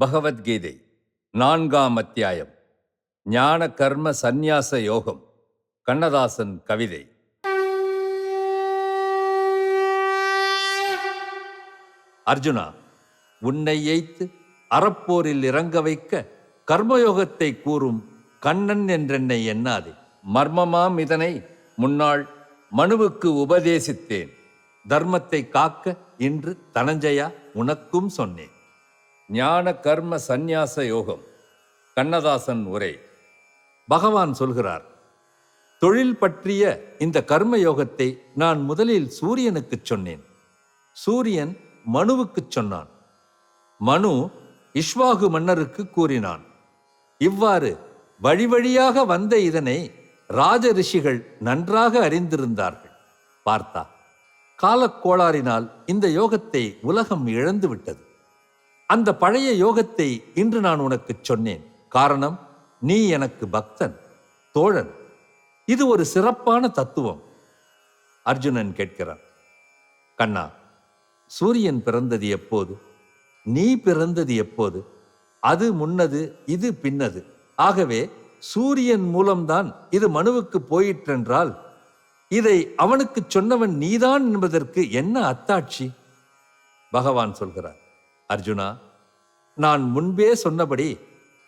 பகவத்கீதை நான்காம் அத்தியாயம். ஞான கர்ம சந்நியாச யோகம் கண்ணதாசன் கவிதை. அர்ஜுனா உன்னை எய்த்து அறப்போரில் இறங்க வைக்க கர்மயோகத்தை கூறும் கண்ணன் என்றென்னை எண்ணாதே. மர்மமாம் இதனை முன்னாள் மனுவுக்கு உபதேசித்தேன். தர்மத்தை காக்க இன்று தனஞ்சயா உனக்கும் சொன்னேன். ஞான கர்ம சந்நியாச யோகம். கண்ணதாசன் உரை. பகவான் சொல்கிறார் தொழில் பற்றிய இந்த கர்ம யோகத்தை நான் முதலில் சூரியனுக்குச் சொன்னேன். சூரியன் மனுவுக்குச் சொன்னான். மனு இஷ்வாகு மன்னருக்கு கூறினான். இவ்வாறு வழி வழியாக வந்த இதனை ராஜ ரிஷிகள் நன்றாக அறிந்திருந்தார்கள். பார்த்தா காலக்கோளாறினால் இந்த யோகத்தை உலகம் இழந்து விட்டது அந்த பழைய யோகத்தை இன்று நான் உனக்கு சொன்னேன். காரணம் நீ எனக்கு பக்தன் தோழன். இது ஒரு சிறப்பான தத்துவம் அர்ஜுனன் கேட்கிறான். கண்ணா சூரியன் பிறந்தது எப்போது? நீ பிறந்தது எப்போது? அது முன்னது இது பின்னது. ஆகவே சூரியன் மூலம்தான் இது மனுவுக்கு போயிற்றென்றால் இதை அவனுக்கு சொன்னவன் நீதான் என்பதற்கு என்ன அத்தாட்சி? பகவான் சொல்கிறார். அர்ஜுனா நான் முன்பே சொன்னபடி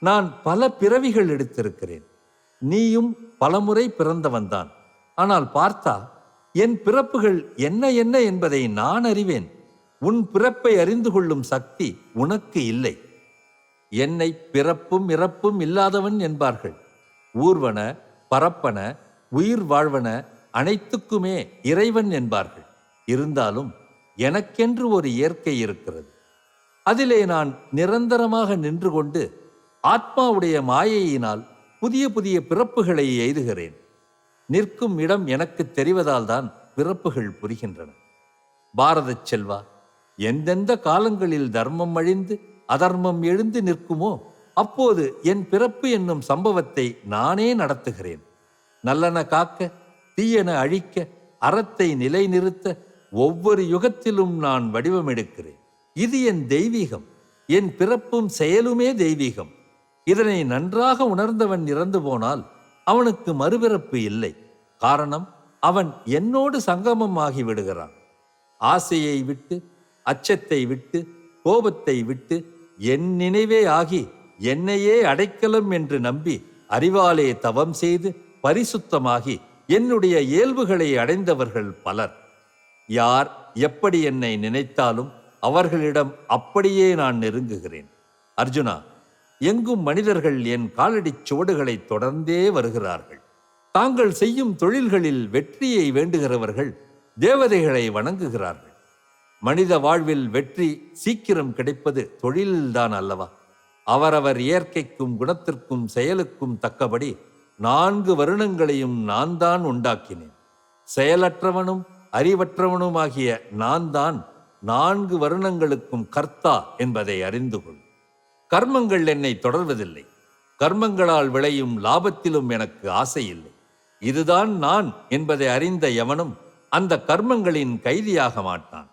நான் பல பிறவிகள் எடுத்திருக்கிறேன். நீயும் பலமுறை பிறந்தவன்தான் ஆனால் பார்த்தா என் பிறப்புகள் என்ன என்ன என்பதை நான் அறிவேன். உன் பிறப்பை அறிந்து கொள்ளும் சக்தி உனக்கு இல்லை. என்னை பிறப்பும் இறப்பும் இல்லாதவன் என்பார்கள். ஊர்வன பரப்பன உயிர் வாழ்வன அனைத்துக்குமே இறைவன் என்பார்கள். இருந்தாலும் எனக்கென்று ஒரு இயற்கை இருக்கிறது. அதிலே நான் நிரந்தரமாக நின்று கொண்டு ஆத்மாவுடைய மாயையினால் புதிய புதிய பிறப்புகளை எய்துகிறேன். நிற்கும் இடம் எனக்கு தெரிவதால் தான் பிறப்புகள் புரிகின்றன. பாரதச் செல்வா எந்தெந்த காலங்களில் தர்மம் அழிந்து அதர்மம் எழுந்து நிற்குமோ அப்போது என் பிறப்பு என்னும் சம்பவத்தை நானே நடத்துகிறேன். நல்லன காக்க தீயன அழிக்க அறத்தை நிலைநிறுத்த ஒவ்வொரு யுகத்திலும் நான் வடிவமெடுக்கிறேன். இது என் தெய்வீகம். என் பிறப்பும் செயலுமே தெய்வீகம். இதனை நன்றாக உணர்ந்தவன் இறந்து போனால் அவனுக்கு மறுபிறப்பு இல்லை. காரணம் அவன் என்னோடு சங்கமமாகி விடுகிறான். ஆசையை விட்டு அச்சத்தை விட்டு கோபத்தை விட்டு என் நினைவே ஆகி என்னையே அடைக்கலம் என்று நம்பி அறிவாலே தவம் செய்து பரிசுத்தமாகி என்னுடைய இயல்புகளை அடைந்தவர்கள் பலர். யார் எப்படி என்னை நினைத்தாலும் அவர்களிடம் அப்படியே நான் நெருங்குகிறேன். அர்ஜுனா எங்கும் மனிதர்கள் என் காலடிச் சுவடுகளை தொடர்ந்தே வருகிறார்கள். தாங்கள் செய்யும் தொழில்களில் வெற்றியை வேண்டுகிறவர்கள் தேவதைகளை வணங்குகிறார்கள். மனித வாழ்வில் வெற்றி சீக்கிரம் கிடைப்பது தொழிலில்தான் அல்லவா? அவரவர் இயற்கைக்கும் குணத்திற்கும் செயலுக்கும் தக்கபடி நான்கு வருணங்களையும் நான் தான் உண்டாக்கினேன். செயலற்றவனும் அறிவற்றவனுமாகிய நான் தான் நான்கு வருணங்களுக்கும் கர்த்தா என்பதை அறிந்து கொள். கர்மங்கள் என்னை தொடர்வதில்லை. கர்மங்களால் விளையும் லாபத்திலும் எனக்கு ஆசை இல்லை. இதுதான் நான் என்பதை அறிந்த எவனும் அந்த கர்மங்களின் கைதியாக மாட்டான்.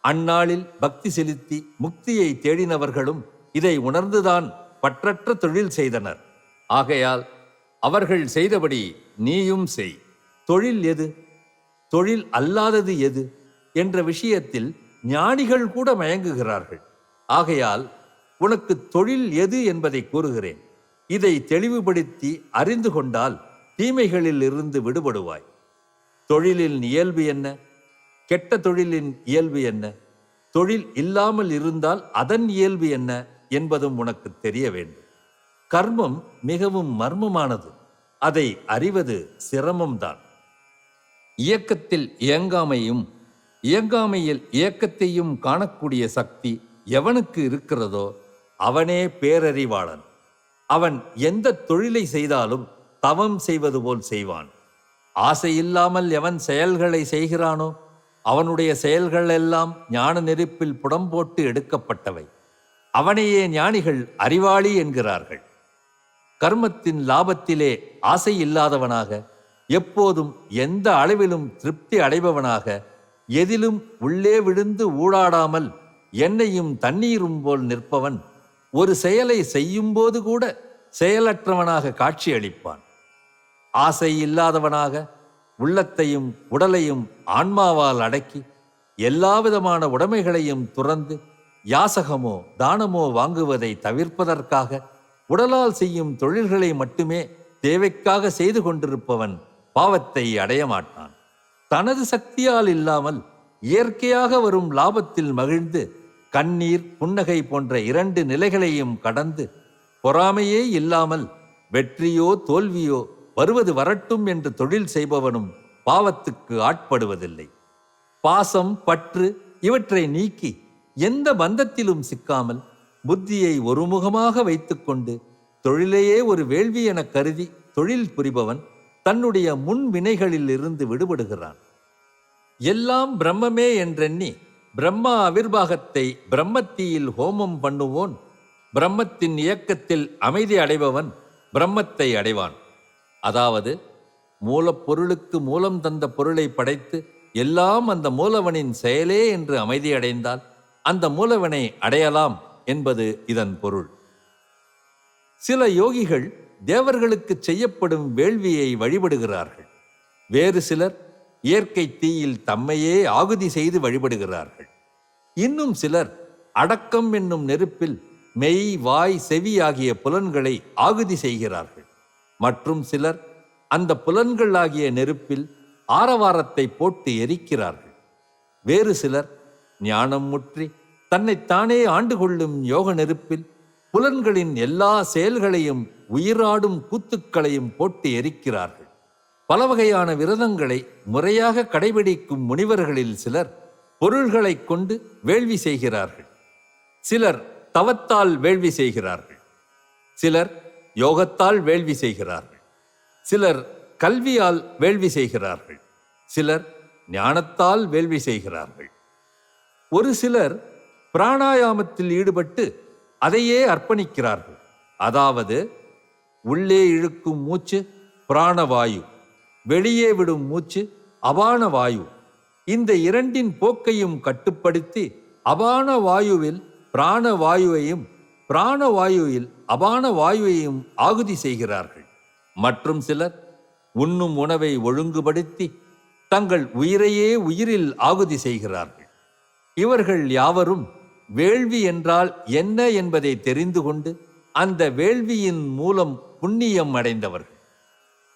அந்நாளில் பக்தி செலுத்தி முக்தியை தேடினவர்களும் இதை உணர்ந்துதான் பற்றற்ற தொழில் செய்தனர். ஆகையால் அவர்கள் செய்தபடி நீயும் செய். தொழில் எது? தொழில் அல்லாதது எது? என்ற விஷயத்தில் ஞானிகள் கூட மயங்குகிறார்கள். ஆகையால் உனக்கு தொழில் எது என்பதை கூறுகிறேன். இதை தெளிவுபடுத்தி அறிந்து கொண்டால் தீமைகளில் இருந்து விடுபடுவாய். தொழிலின் இயல்பு என்ன? கெட்ட தொழிலின் இயல்பு என்ன? தொழில் இல்லாமல் இருந்தால் அதன் இயல்பு என்ன என்பதும் உனக்கு தெரிய வேண்டும். கர்மம் மிகவும் மர்மமானது. அதை அறிவது சிரமம்தான். இயக்கத்தில் இயங்காமையும் இயங்காமையில் இயக்கத்தையும் காணக்கூடிய சக்தி எவனுக்கு இருக்கிறதோ அவனே பேரறிவாளன். அவன் எந்த தொழிலை செய்தாலும் தவம் செய்வது போல் செய்வான். ஆசை இல்லாமல் எவன் செயல்களை செய்கிறானோ அவனுடைய செயல்கள் எல்லாம் ஞான நெருப்பில் புடம்போட்டு எடுக்கப்பட்டவை. அவனையே ஞானிகள் அறிவாளி என்கிறார்கள். கர்மத்தின் லாபத்திலே ஆசை இல்லாதவனாக எப்போதும் எந்த அளவிலும் திருப்தி அடைபவனாக எதிலும் உள்ளே விழுந்து ஊடாடாமல் எண்ணெயும் தண்ணீரும் போல் நிற்பவன் ஒரு செயலை செய்யும்போது கூட செயலற்றவனாக காட்சியளிப்பான் ஆசை இல்லாதவனாக உள்ளத்தையும் உடலையும் ஆன்மாவால் அடக்கி எல்லாவிதமான உடைமைகளையும் துறந்து யாசகமோ தானமோ வாங்குவதை தவிர்ப்பதற்காக உடலால் செய்யும் தொழில்களை மட்டுமே தேவைக்காக செய்து கொண்டிருப்பவன் பாவத்தை அடைய மாட்டான் தனது சக்தியால் இல்லாமல் இயற்கையாக வரும் லாபத்தில் மகிழ்ந்து கண்ணீர் புன்னகை போன்ற இரண்டு நிலைகளையும் கடந்து பொறாமையே இல்லாமல் வெற்றியோ தோல்வியோ வருவது வரட்டும் என்று தொழில் செய்பவனும் பாவத்துக்கு ஆட்படுவதில்லை. பாசம் பற்று இவற்றை நீக்கி எந்த பந்தத்திலும் சிக்காமல் புத்தியை ஒருமுகமாக வைத்துக்கொண்டு தொழிலையே ஒரு வேள்வி என கருதி தொழில் புரிபவன் தன்னுடைய முன் வினைகளில் இருந்து விடுபடுகிறான். எல்லாம் பிரம்மமே என்றெண்ணி பிரம்மா அவிர்வாகத்தை பிரம்மத்தீயில் ஹோமம் பண்ணுவோன். பிரம்மத்தின் இயக்கத்தில் அமைதி அடைபவன் பிரம்மத்தை அடைவான். அதாவது மூலப்பொருளுக்கு மூலம் தந்த பொருளை படைத்து எல்லாம் அந்த மூலவனின் செயலே என்று அமைதி அடைந்தால் அந்த மூலவனை அடையலாம் என்பது இதன் பொருள். சில யோகிகள் தேவர்களுக்கு செய்யப்படும் வேள்வியை வழிபடுகிறார்கள். வேறு சிலர் இயற்கை தீயில் தம்மையே ஆகுதி செய்து வழிபடுகிறார்கள். இன்னும் சிலர் அடக்கம் என்னும் நெருப்பில் மெய் வாய் செவி ஆகிய புலன்களை ஆகுதி செய்கிறார்கள். மற்றும் சிலர் அந்த புலன்கள் ஆகிய நெருப்பில் ஆரவாரத்தை போட்டு எரிக்கிறார்கள். வேறு சிலர் ஞானம் முற்றி தன்னைத்தானே ஆண்டு கொள்ளும் யோக நெருப்பில் புலன்களின் எல்லா செயல்களையும் உயிராடும் கூத்துக்களையும் போட்டு எரிக்கிறார்கள். பல வகையான விரதங்களை முறையாக கடைபிடிக்கும் முனிவர்களில் சிலர் பொருள்களைக் கொண்டு வேள்வி செய்கிறார்கள். சிலர் தவத்தால் வேள்வி செய்கிறார்கள். சிலர் யோகத்தால் வேள்வி செய்கிறார்கள். சிலர் கல்வியால் வேள்வி செய்கிறார்கள். சிலர் ஞானத்தால் வேள்வி செய்கிறார்கள். ஒரு சிலர் பிராணாயாமத்தில் ஈடுபட்டு அதையே அர்ப்பணிக்கிறார்கள். அதாவது உள்ளே இழுக்கும் மூச்சு பிராணவாயு வெளியே விடும் மூச்சு அபான வாயு. இந்த இரண்டின் போக்கையும் கட்டுப்படுத்தி அபான வாயுவில் பிராண வாயுவையும் பிராண வாயுவில் அபான வாயுவையும் ஆகுதி செய்கிறார்கள். மற்றும் சிலர் உண்ணும் உணவை ஒழுங்குபடுத்தி தங்கள் உயிரையே உயிரில் ஆகுதி செய்கிறார்கள். இவர்கள் யாவரும் வேள்வி என்றால் என்ன என்பதை தெரிந்து கொண்டு அந்த வேள்வியின் மூலம் புண்ணியம் அடைந்தவர்கள்.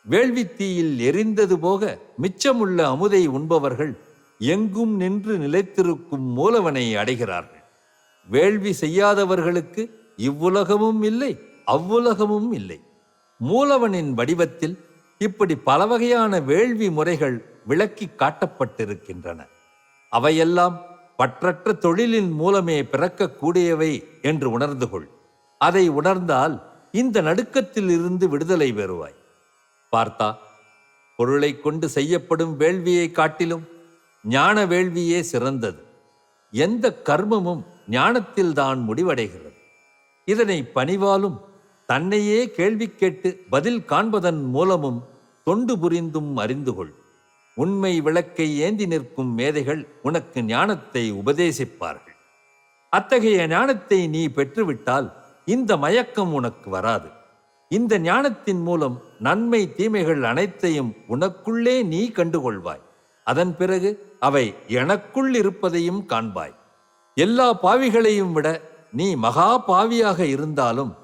வேள்வி தீயில் எரிந்தது போக மிச்சமுள்ள அமுதை உண்பவர்கள் எங்கும் நின்று நிலைத்திருக்கும் மூலவனை அடைகிறார்கள். வேள்வி செய்யாதவர்களுக்கு இவ்வுலகமும் இல்லை அவ்வுலகமும் இல்லை. மூலவனின் வடிவத்தில் இப்படி பல வகையான வேள்வி முறைகள் விளக்கி காட்டப்பட்டிருக்கின்றன. அவையெல்லாம் பற்றற்ற தொழிலின் மூலமே பிறக்கக்கூடியவை என்று உணர்ந்து கொள். அதை உணர்ந்தால் இந்த நடுக்கத்தில் இருந்து விடுதலை பெறுவாய். பார்த்தா பொருளைக் கொண்டு செய்யப்படும் வேள்வியை காட்டிலும் ஞான வேள்வியே சிறந்தது. எந்த கர்மமும் ஞானத்தில்தான் முடிவடைகிறது. இதனை பணிவாலும் தன்னையே கேள்வி கேட்டு பதில் காண்பதன் மூலமும் தொண்டு புரிந்தும் அறிந்து கொள். உண்மை விளக்கை ஏந்தி நிற்கும் மேதைகள் உனக்கு ஞானத்தை உபதேசிப்பார்கள். அத்தகைய ஞானத்தை நீ பெற்றுவிட்டால் இந்த மயக்கம் உனக்கு வராது. இந்த ஞானத்தின் மூலம் நன்மை தீமைகள் அனைத்தையும் உனக்குள்ளே நீ கண்டுகொள்வாய். அதன் பிறகு அவை எனக்குள் இருப்பதையும் காண்பாய். எல்லா பாவிகளையும் விட நீ மகா பாவியாக இருந்தாலும்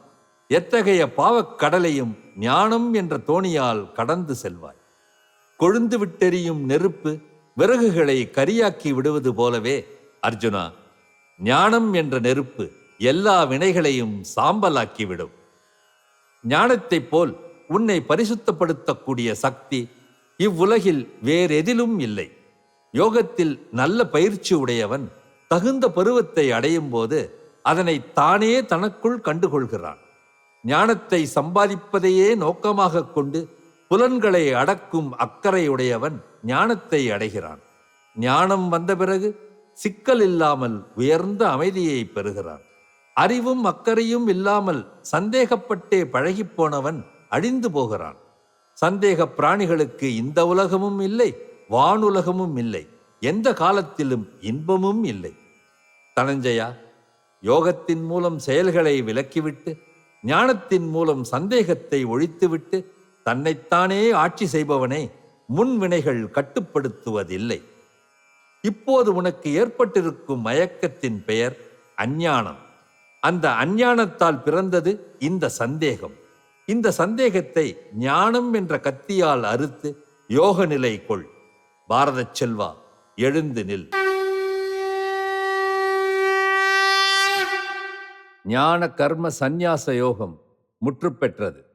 எத்தகைய பாவக் கடலையும் ஞானம் என்ற தோணியால் கடந்து செல்வாய். கொழுந்து விட்டெறியும் நெருப்பு விறகுகளை கரியாக்கி விடுவது போலவே அர்ஜுனா ஞானம் என்ற நெருப்பு எல்லா வினைகளையும் சாம்பலாக்கிவிடும். ஞானத்தைப் போல் உன்னை பரிசுத்தப்படுத்தக்கூடிய சக்தி இவ்வுலகில் வேறெதிலும் இல்லை. யோகத்தில் நல்ல பயிற்சி உடையவன் தகுந்த பருவத்தை அடையும் போது அதனை தானே தனக்குள் கண்டுகொள்கிறான். ஞானத்தை சம்பாதிப்பதையே நோக்கமாகக் கொண்டு புலன்களை அடக்கும் அக்கறையுடையவன் ஞானத்தை அடைகிறான். ஞானம் வந்த பிறகு சிக்கல் இல்லாமல் உயர்ந்த அமைதியை பெறுகிறான். அறிவும் அக்கறையும் இல்லாமல் சந்தேகப்பட்டே பழகிப் போனவன் அழிந்து போகிறான். சந்தேக பிராணிகளுக்கு இந்த உலகமும் இல்லை வானுலகமும் இல்லை எந்த காலத்திலும் இன்பமும் இல்லை. தனஞ்சயா யோகத்தின் மூலம் செயல்களை விலக்கிவிட்டு ஞானத்தின் மூலம் சந்தேகத்தை ஒழித்துவிட்டு தன்னைத்தானே ஆட்சி செய்பவனை முன்வினைகள் கட்டுப்படுத்துவதில்லை. இப்போது உனக்கு ஏற்பட்டிருக்கும் மயக்கத்தின் பெயர் அஞ்ஞானம். அந்த அஞ்ஞானத்தால் பிறந்தது இந்த சந்தேகம். இந்த சந்தேகத்தை ஞானம் என்ற கத்தியால் அறுத்து யோக நிலை கொள். பாரத செல்வா எழுந்து நில். ஞான கர்ம சந்நியாச யோகம் முற்று பெற்றது.